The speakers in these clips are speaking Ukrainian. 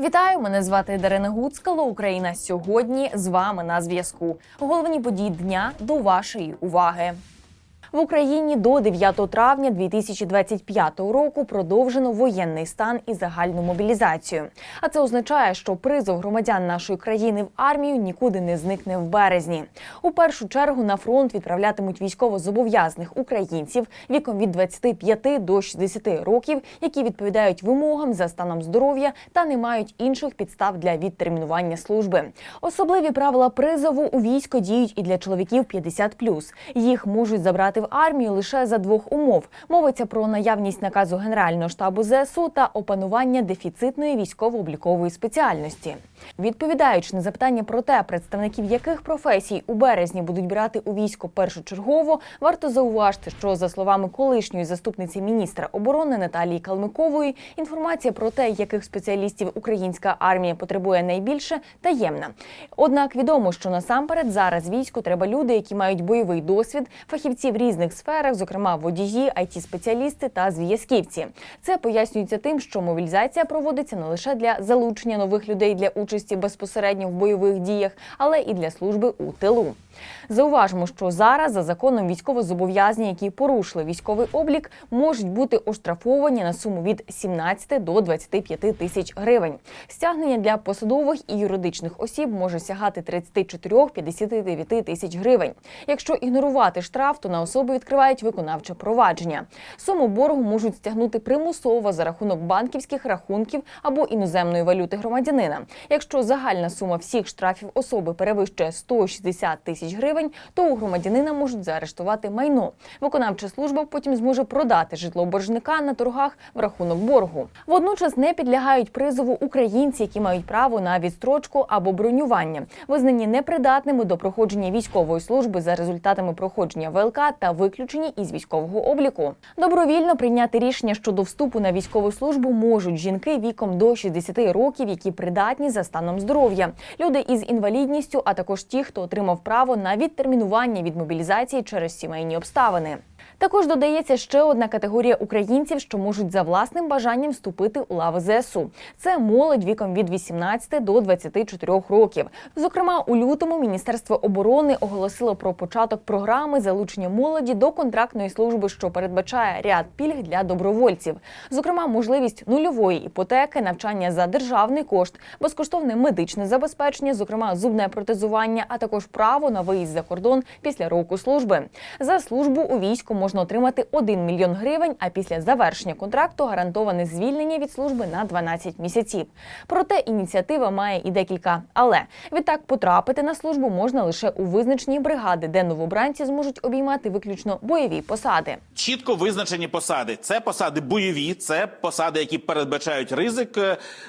Вітаю, мене звати Дарина Гуцкало. Україна сьогодні з вами на зв'язку. Головні події дня до вашої уваги. В Україні до 9 травня 2025 року продовжено воєнний стан і загальну мобілізацію. А це означає, що призов громадян нашої країни в армію нікуди не зникне в березні. У першу чергу на фронт відправлятимуть військовозобов'язаних українців віком від 25 до 60 років, які відповідають вимогам за станом здоров'я та не мають інших підстав для відтермінування служби. Особливі правила призову у військо діють і для чоловіків 50+. Їх можуть забрати в армію лише за двох умов. Мовиться про наявність наказу Генерального штабу ЗСУ та опанування дефіцитної військово-облікової спеціальності. Відповідаючи на запитання про те, представників яких професій у березні будуть брати у військо першочергово, варто зауважити, що за словами колишньої заступниці міністра оборони Наталії Калмикової, інформація про те, яких спеціалістів українська армія потребує найбільше, таємна. Однак відомо, що насамперед зараз війську треба люди, які мають бойовий досвід, фахівці в різних сферах, зокрема водії, it спеціалісти та зв'язківці. Це пояснюється тим, що мобілізація проводиться не лише для залучення нових людей для участі безпосередньо в бойових діях, але і для служби у тилу. Зауважимо, що зараз за законом військовозобов'язані, які порушили військовий облік, можуть бути оштрафовані на суму від 17 до 25 тисяч гривень. Стягнення для посадових і юридичних осіб може сягати 34-59 тисяч гривень. Якщо ігнорувати штраф, то на особи відкривають виконавче провадження. Суму боргу можуть стягнути примусово за рахунок банківських рахунків або іноземної валюти громадянина. Якщо загальна сума всіх штрафів особи перевищує 160 тисяч гривень, то у громадянина можуть заарештувати майно. Виконавча служба потім зможе продати житло боржника на торгах в рахунок боргу. Водночас не підлягають призову українці, які мають право на відстрочку або бронювання, визнані непридатними до проходження військової служби за результатами проходження ВЛК та виключені із військового обліку. Добровільно прийняти рішення щодо вступу на військову службу можуть жінки віком до 60 років, які придатні за станом здоров'я, люди із інвалідністю, а також ті, хто отримав право на відтермінування від мобілізації через сімейні обставини. Також додається ще одна категорія українців, що можуть за власним бажанням вступити у лави ЗСУ. Це молодь віком від 18 до 24 років. Зокрема, у лютому Міністерство оборони оголосило про початок програми залучення молоді до контрактної служби, що передбачає ряд пільг для добровольців. Зокрема, можливість нульової іпотеки, навчання за державний кошт, безкоштовне медичне забезпечення, зокрема зубне протезування, а також право на виїзд за кордон після року служби. За службу у війську можна отримати 1 мільйон гривень, а після завершення контракту гарантоване звільнення від служби на 12 місяців. Проте ініціатива має і декілька. Але відтак потрапити на службу можна лише у визначені бригади, де новобранці зможуть обіймати виключно бойові посади. Чітко визначені посади. Це посади бойові, це посади, які передбачають ризик,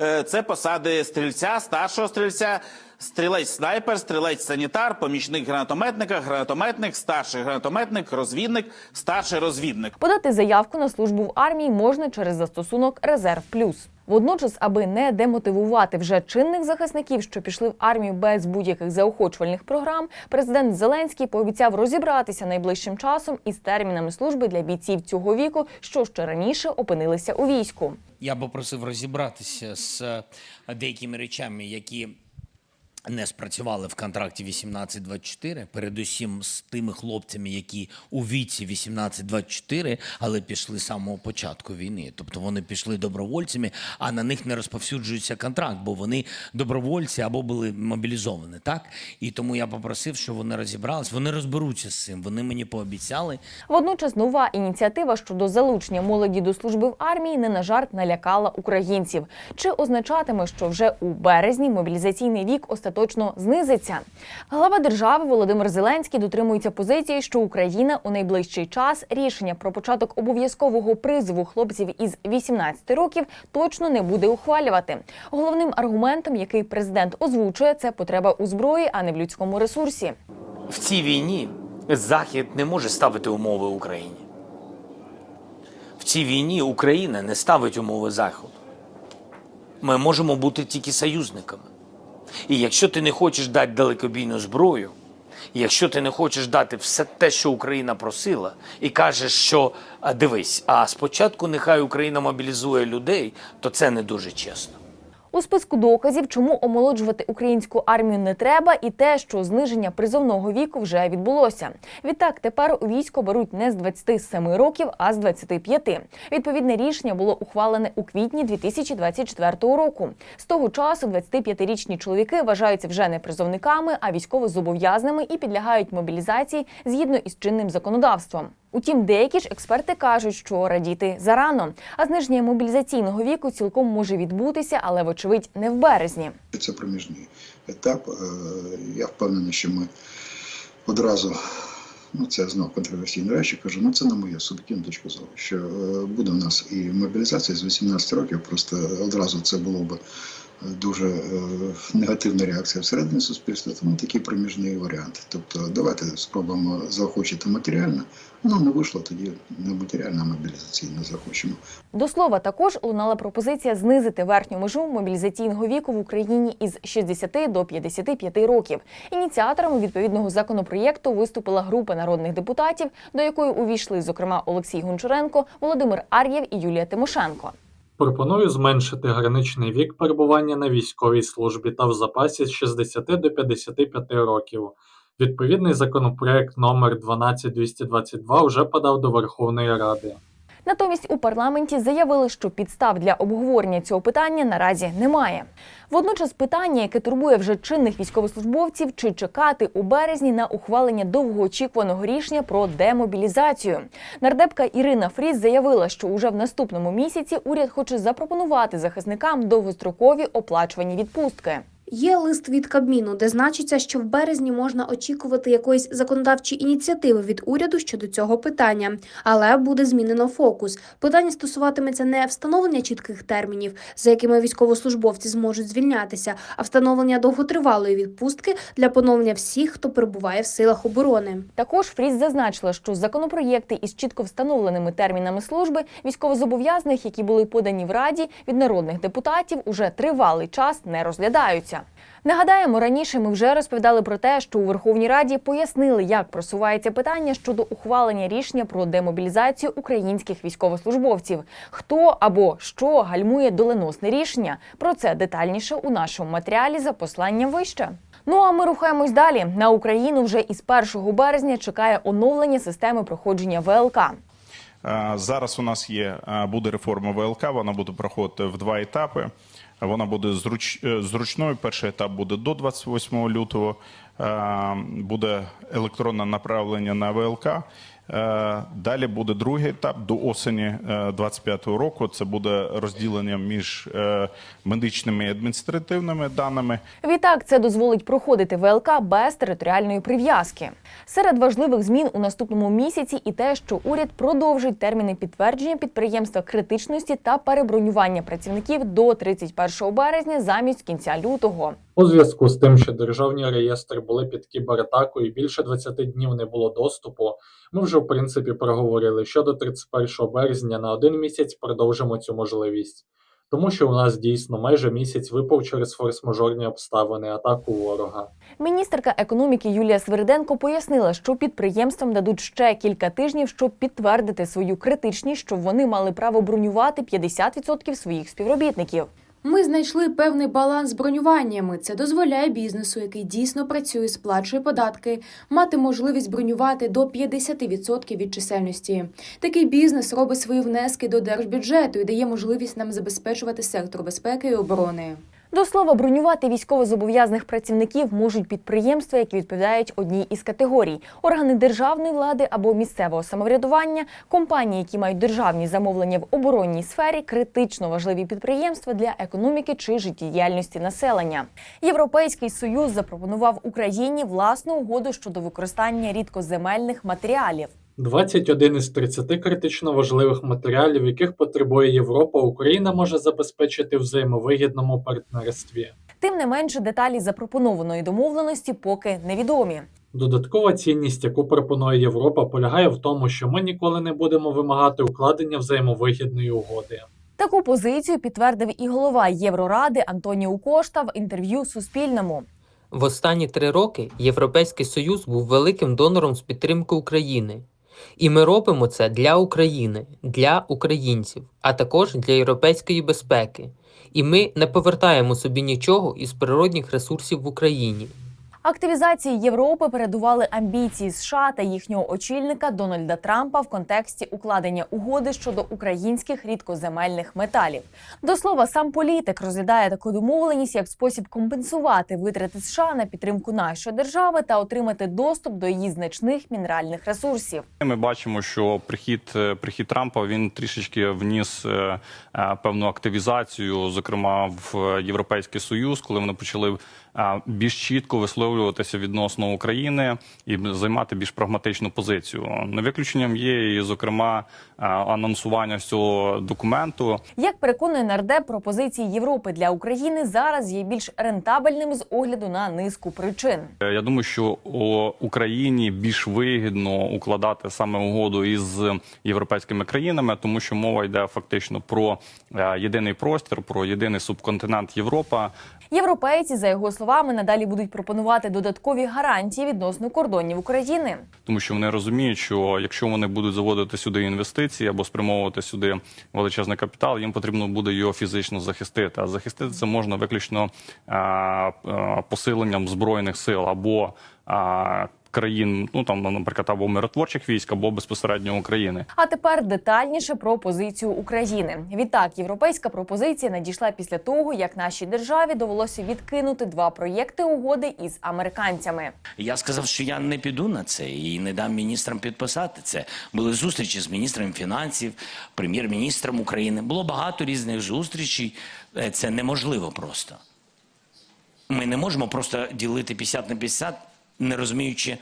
е, це посади стрільця, старшого стрільця. Стрілець снайпер, стрілець санітар, помічник гранатометника, гранатометник, старший гранатометник, розвідник, старший розвідник. Подати заявку на службу в армії можна через застосунок Резерв Плюс. Водночас, аби не демотивувати вже чинних захисників, що пішли в армію без будь-яких заохочувальних програм, президент Зеленський пообіцяв розібратися найближчим часом із термінами служби для бійців цього віку, що ще раніше опинилися у війську. Я би просив розібратися з е, деякими речами, які не спрацювали в контракті 18-24, передусім з тими хлопцями, які у віці 18-24, але пішли з самого початку війни. Тобто вони пішли добровольцями, а на них не розповсюджується контракт, бо вони добровольці або були мобілізовані. Так і тому я попросив, щоб вони розібрались. Вони розберуться з цим. Вони мені пообіцяли. Водночас нова ініціатива щодо залучення молоді до служби в армії не на жарт налякала українців. Чи означатиме, що вже у березні мобілізаційний вік остаточно знизиться? Глава держави Володимир Зеленський дотримується позиції, що Україна у найближчий час рішення про початок обов'язкового призову хлопців із 18 років точно не буде ухвалювати. Головним аргументом, який президент озвучує, це потреба у зброї, а не в людському ресурсі. В цій війні Захід не може ставити умови Україні. В цій війні Україна не ставить умови Заходу. Ми можемо бути тільки союзниками. І якщо ти не хочеш дати далекобійну зброю, якщо ти не хочеш дати все те, що Україна просила, і кажеш, що дивись, а спочатку нехай Україна мобілізує людей, то це не дуже чесно. У списку доказів, чому омолоджувати українську армію не треба, і те, що зниження призовного віку вже відбулося. Відтак, тепер у військо беруть не з 27 років, а з 25. Відповідне рішення було ухвалене у квітні 2024 року. З того часу 25-річні чоловіки вважаються вже не призовниками, а військовозобов'язаними і підлягають мобілізації згідно із чинним законодавством. Утім, деякі ж експерти кажуть, що радіти зарано, а зниження мобілізаційного віку цілком може відбутися, але вочевидь не в березні. Це проміжний етап. Е, Я впевнений, що ми одразу, ну це знов контроверсійні речі, кажу, ну це на мою суб'єктивну точку зору, що е, буде в нас і мобілізація з 18 років, просто одразу це було б дуже е, негативна реакція всередині суспільства, тому такий проміжний варіант. Тобто давайте спробуємо заохочити матеріально, ну не вийшло тоді не матеріально, а мобілізаційно захочемо. До слова, також лунала пропозиція знизити верхню межу мобілізаційного віку в Україні із 60 до 55 років. Ініціаторами відповідного законопроєкту виступила група народних депутатів, до якої увійшли, зокрема, Олексій Гончаренко, Володимир Ар'єв і Юлія Тимошенко. Пропоную зменшити граничний вік перебування на військовій службі та в запасі з 60 до 55 років. Відповідний законопроект номер 12222 вже подав до Верховної Ради. Натомість у парламенті заявили, що підстав для обговорення цього питання наразі немає. Водночас питання, яке турбує вже чинних військовослужбовців, чи чекати у березні на ухвалення довгоочікуваного рішення про демобілізацію. Нардепка Ірина Фріз заявила, що уже в наступному місяці уряд хоче запропонувати захисникам довгострокові оплачувані відпустки. Є лист від Кабміну, де значиться, що в березні можна очікувати якоїсь законодавчої ініціативи від уряду щодо цього питання, але буде змінено фокус. Питання стосуватиметься не встановлення чітких термінів, за якими військовослужбовці зможуть звільнятися, а встановлення довготривалої відпустки для поновлення всіх, хто перебуває в силах оборони. Також Фріз зазначила, що законопроєкти із чітко встановленими термінами служби військовозобов'язаних, які були подані в раді від народних депутатів, уже тривалий час не розглядаються. Нагадаємо, раніше ми вже розповідали про те, що у Верховній Раді пояснили, як просувається питання щодо ухвалення рішення про демобілізацію українських військовослужбовців. Хто або що гальмує доленосне рішення? Про це детальніше у нашому матеріалі за посланням вище. Ну а ми рухаємось далі. На Україну вже із 1 березня чекає оновлення системи проходження ВЛК. Е, Зараз у нас є е, буде реформа ВЛК. Вона буде проходити в два етапи. Вона буде зруч, е, зручною. Перший етап буде до 28 лютого. Е, Буде електронне направлення на ВЛК. Е, Далі буде другий етап до осені 25-го року. Це буде розділення між е, медичними і адміністративними даними. Відтак це дозволить проходити ВЛК без територіальної прив'язки. Серед важливих змін у наступному місяці і те, що уряд продовжить терміни підтвердження підприємства критичності та перебронювання працівників до 31 березня замість кінця лютого. У зв'язку з тим, що державні реєстри були під кібератакою більше 20 днів не було доступу, ми вже в принципі проговорили, що до 31 березня на один місяць продовжимо цю можливість. Тому що у нас дійсно майже місяць випав через форс-мажорні обставини атаку ворога. Міністерка економіки Юлія Свириденко пояснила, що підприємствам дадуть ще кілька тижнів, щоб підтвердити свою критичність, щоб вони мали право бронювати 50% своїх співробітників. Ми знайшли певний баланс з бронюваннями. Це дозволяє бізнесу, який дійсно працює, сплачує податки, мати можливість бронювати до 50% від чисельності. Такий бізнес робить свої внески до держбюджету і дає можливість нам забезпечувати сектор безпеки і оборони. До слова, бронювати військовозобов'язаних працівників можуть підприємства, які відповідають одній із категорій: органи державної влади або місцевого самоврядування, компанії, які мають державні замовлення в оборонній сфері, критично важливі підприємства для економіки чи життєдіяльності населення. Європейський союз запропонував Україні власну угоду щодо використання рідкоземельних матеріалів. 21 із 30 критично важливих матеріалів, яких потребує Європа, Україна може забезпечити в взаємовигідному партнерстві. Тим не менше, деталі запропонованої домовленості поки невідомі. Додаткова цінність, яку пропонує Європа, полягає в тому, що ми ніколи не будемо вимагати укладення взаємовигідної угоди. Таку позицію підтвердив і голова Євроради Антоніу Кошта в інтерв'ю Суспільному. В останні три роки Європейський Союз був великим донором з підтримки України. І ми робимо це для України, для українців, а також для європейської безпеки. І ми не повертаємо собі нічого із природних ресурсів в Україні. Активізації Європи передували амбіції США та їхнього очільника Дональда Трампа в контексті укладення угоди щодо українських рідкоземельних металів. До слова, сам політик розглядає таку домовленість як спосіб компенсувати витрати США на підтримку нашої держави та отримати доступ до її значних мінеральних ресурсів. Ми бачимо, що прихід е, прихід Трампа він трішечки вніс е, е, певну активізацію, зокрема в Європейський Союз, коли вони почали більш чітко висловлюватися відносно України і займати більш прагматичну позицію. Не виключенням є і зокрема анонсування цього документу. Як переконує нардеп, пропозиції Європи для України зараз є більш рентабельними з огляду на низку причин. Е, Я думаю, що Україні більш вигідно укладати саме угоду із європейськими країнами, тому що мова йде фактично про е, єдиний простір, про єдиний субконтинент Європа. Європейці, за його словами, надалі будуть пропонувати додаткові гарантії відносно кордонів України. Тому що вони розуміють, що якщо вони будуть заводити сюди інвестиції або спрямовувати сюди величезний капітал, їм потрібно буде його фізично захистити. А захистити це можна виключно посиленням збройних сил або країн, ну там, наприклад, або миротворчих військ, або безпосередньо України. А тепер детальніше про позицію України. Відтак, європейська пропозиція надійшла після того, як нашій державі довелося відкинути два проєкти угоди із американцями. Я сказав, що я не піду на це і не дам міністрам підписати це. Були зустрічі з міністром фінансів, прем'єр-міністром України. Було багато різних зустрічей. Е, Це неможливо просто. Ми не можемо просто ділити 50 на 50, не розуміючи,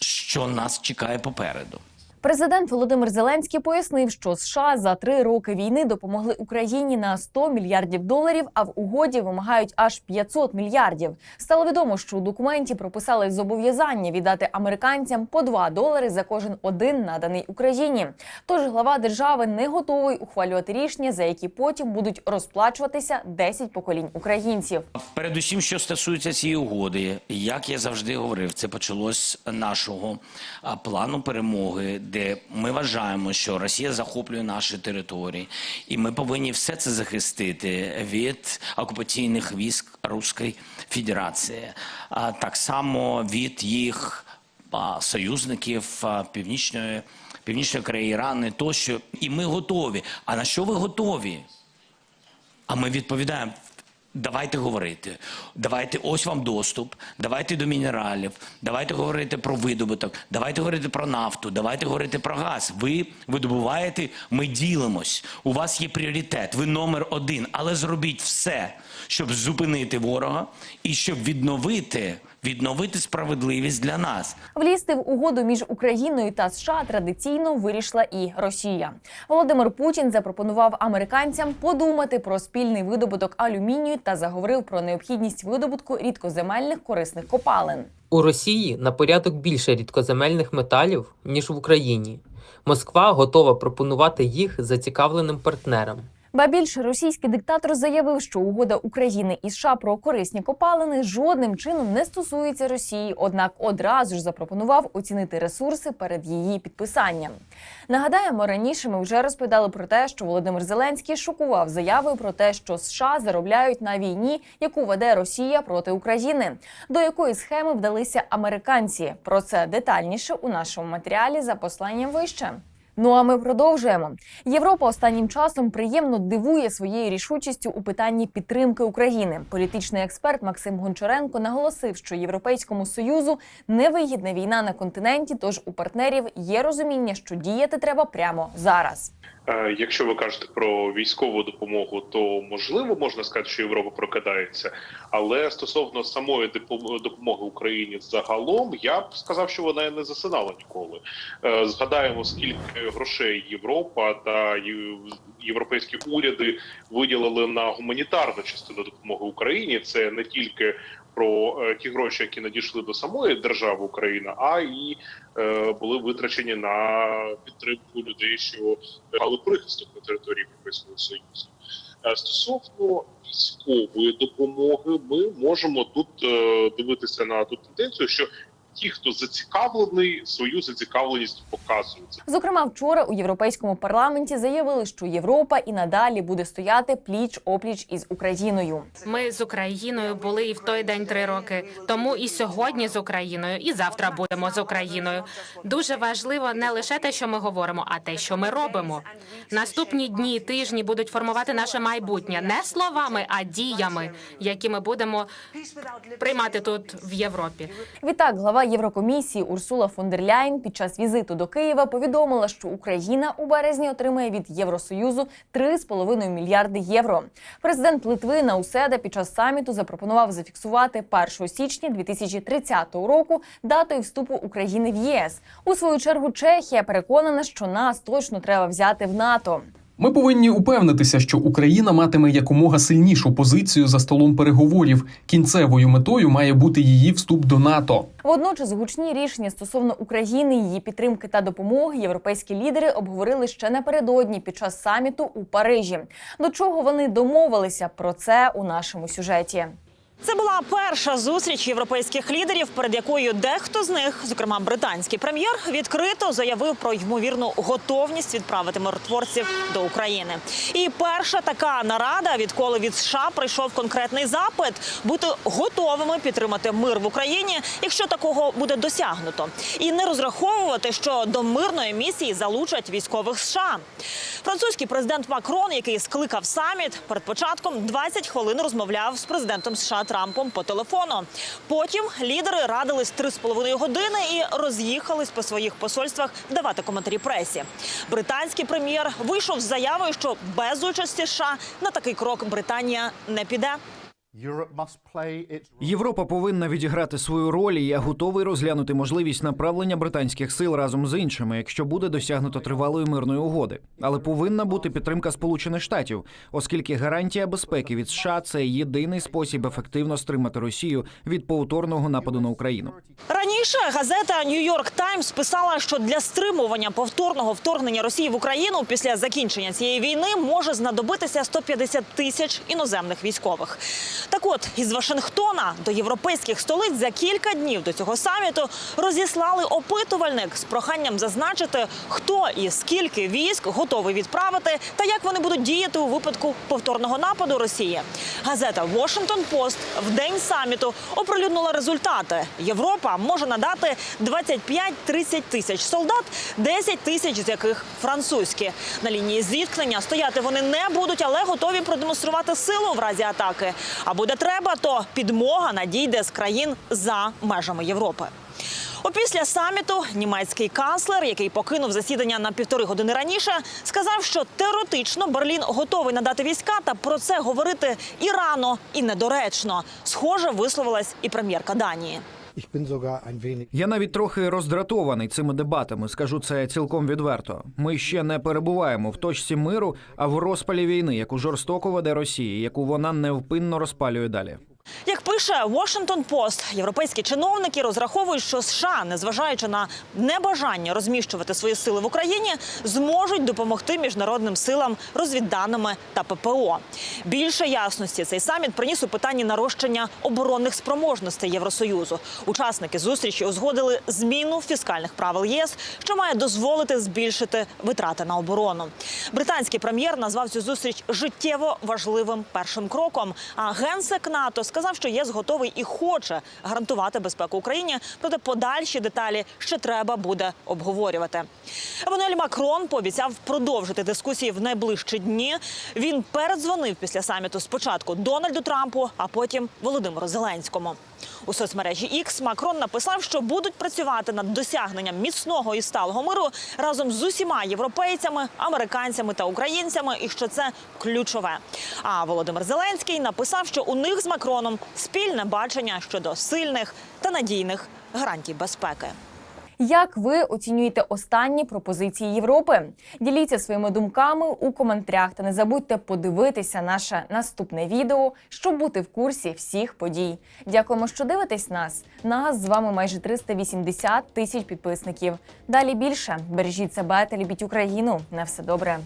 що нас чекає попереду. Президент Володимир Зеленський пояснив, що США за три роки війни допомогли Україні на 100 мільярдів доларів, а в угоді вимагають аж 500 мільярдів. Стало відомо, що у документі прописали зобов'язання віддати американцям по 2 долари за кожен один наданий Україні. Тож глава держави не готовий ухвалювати рішення, за які потім будуть розплачуватися 10 поколінь українців. Передусім, що стосується цієї угоди, як я завжди говорив, це почалось нашого плану перемоги, де ми вважаємо, що Росія захоплює наші території, і ми повинні все це захистити від окупаційних військ Руської Федерації, а так само від їх союзників північної. Північної Кореї, Ірани тощо, і ми готові. А на що ви готові? А ми відповідаємо: давайте говорити. Давайте ось вам доступ, давайте до мінералів, давайте говорити про видобуток, давайте говорити про нафту, давайте говорити про газ. Ви видобуваєте, ми ділимось. У вас є пріоритет, ви номер один. Але зробіть все, щоб зупинити ворога і щоб відновити, відновити справедливість для нас. Влізти в угоду між Україною та США традиційно вирішила і Росія. Володимир Путін запропонував американцям подумати про спільний видобуток алюмінію та заговорив про необхідність видобутку рідкоземельних корисних копалин. У Росії на порядок більше рідкоземельних металів, ніж в Україні. Москва готова пропонувати їх зацікавленим партнерам. Ба більше російський диктатор заявив, що угода України і США про корисні копалини жодним чином не стосується Росії, однак одразу ж запропонував оцінити ресурси перед її підписанням. Нагадаємо, раніше ми вже розповідали про те, що Володимир Зеленський шокував заявою про те, що США заробляють на війні, яку веде Росія проти України, до якої схеми вдалися американці. Про це детальніше у нашому матеріалі за посланням вище. Ну а ми продовжуємо. Європа останнім часом приємно дивує своєю рішучістю у питанні підтримки України. Політичний експерт Максим Гончаренко наголосив, що Європейському союзу невигідна війна на континенті, тож у партнерів є розуміння, що діяти треба прямо зараз. Е, Якщо ви кажете про військову допомогу, то можливо можна сказати, що Європа прокидається. Але стосовно самої допом- допомоги Україні загалом, я б сказав, що вона не засинала ніколи. Е, Згадаємо, скільки грошей Європа та європейські уряди виділили на гуманітарну частину допомоги Україні. Це не тільки про е, ті гроші, які надійшли до самої держави Україна, а і е, були витрачені на підтримку людей, що мали прихисток на території Європейського Союзу. Е, Стосовно військової допомоги, ми можемо тут дивитися на ту тенденцію, що ті, хто зацікавлений, свою зацікавленість показують. Зокрема, вчора у європейському парламенті заявили, що Європа і надалі буде стояти пліч опліч із Україною. Ми з Україною були і в той день три роки. Тому і сьогодні з Україною, і завтра будемо з Україною. Дуже важливо не лише те, що ми говоримо, а те, що ми робимо. Наступні дні, і тижні будуть формувати наше майбутнє не словами, а діями, які ми будемо приймати тут в Європі. Відтак, глава Єврокомісії Урсула фон дер Ляйн під час візиту до Києва повідомила, що Україна у березні отримає від Євросоюзу 3,5 мільярди євро. Президент Литви Науседа під час саміту запропонував зафіксувати 1 січня 2030 року датою вступу України в ЄС. У свою чергу Чехія переконана, що нас точно треба взяти в НАТО. Ми повинні упевнитися, що Україна матиме якомога сильнішу позицію за столом переговорів. Кінцевою метою має бути її вступ до НАТО. Водночас гучні рішення стосовно України, її підтримки та допомоги європейські лідери обговорили ще напередодні під час саміту у Парижі. До чого вони домовилися про це у нашому сюжеті. Це була перша зустріч європейських лідерів, перед якою дехто з них, зокрема британський прем'єр, відкрито заявив про ймовірну готовність відправити миротворців до України. І перша така нарада, відколи від США прийшов конкретний запит, бути готовими підтримати мир в Україні, якщо такого буде досягнуто, і не розраховувати, що до мирної місії залучать військових США. Французький президент Макрон, який скликав саміт, перед початком 20 хвилин розмовляв з президентом США Трампом по телефону. Потім лідери радились 3,5 години і роз'їхались по своїх посольствах давати коментарі пресі. Британський прем'єр вийшов з заявою, що без участі США на такий крок Британія не піде. Європа повинна відіграти свою роль. і Я готовий розглянути можливість направлення британських сил разом з іншими, якщо буде досягнуто тривалої мирної угоди. Але повинна бути підтримка Сполучених Штатів, оскільки гарантія безпеки від США це єдиний спосіб ефективно стримати Росію від повторного нападу на Україну. Раніше газета Нью-Йорк Таймс писала, що для стримування повторного вторгнення Росії в Україну після закінчення цієї війни може знадобитися 150 тисяч іноземних військових. Так от із Вашингтона до європейських столиць за кілька днів до цього саміту розіслали опитувальник з проханням зазначити, хто і скільки військ готовий відправити, та як вони будуть діяти у випадку повторного нападу Росії. Газета Washington Post в день саміту оприлюднила результати. Європа може надати 25-30 тисяч солдат, 10 тисяч з яких французькі. На лінії зіткнення стояти вони не будуть, але готові продемонструвати силу в разі атаки. А буде треба, то підмога надійде з країн за межами Європи. Опісля саміту німецький канцлер, який покинув засідання на півтори години раніше, сказав, що теоретично Берлін готовий надати війська, та про це говорити і рано, і недоречно. Схоже, висловилась і прем'єрка Данії. Я навіть трохи роздратований цими дебатами. Скажу це цілком відверто. Ми ще не перебуваємо в точці миру, а в розпалі війни, яку жорстоко веде Росія, яку вона невпинно розпалює далі. Як пише Washington Post, європейські чиновники розраховують, що США, незважаючи на небажання розміщувати свої сили в Україні, зможуть допомогти міжнародним силам розвідданими та ППО. Більше ясності цей саміт приніс у питанні нарощення оборонних спроможностей Євросоюзу. Учасники зустрічі узгодили зміну фіскальних правил ЄС, що має дозволити збільшити витрати на оборону. Британський прем'єр назвав цю зустріч життєво важливим першим кроком. А генсек НАТО сказав, що ЄС готовий і хоче гарантувати безпеку Україні. Проте подальші деталі ще треба буде обговорювати. Еммануель Макрон пообіцяв продовжити дискусії в найближчі дні. Він передзвонив після саміту спочатку Дональду Трампу, а потім Володимиру Зеленському. У соцмережі X Макрон написав, що будуть працювати над досягненням міцного і сталого миру разом з усіма європейцями, американцями та українцями, і що це ключове. А Володимир Зеленський написав, що у них з Макроном спільне бачення щодо сильних та надійних гарантій безпеки. Як ви оцінюєте останні пропозиції Європи? Діліться своїми думками у коментарях та не забудьте подивитися наше наступне відео, щоб бути в курсі всіх подій. Дякуємо, що дивитесь нас. Нас з вами майже 380 тисяч підписників. Далі більше бережіть себе та любіть Україну. На все добре.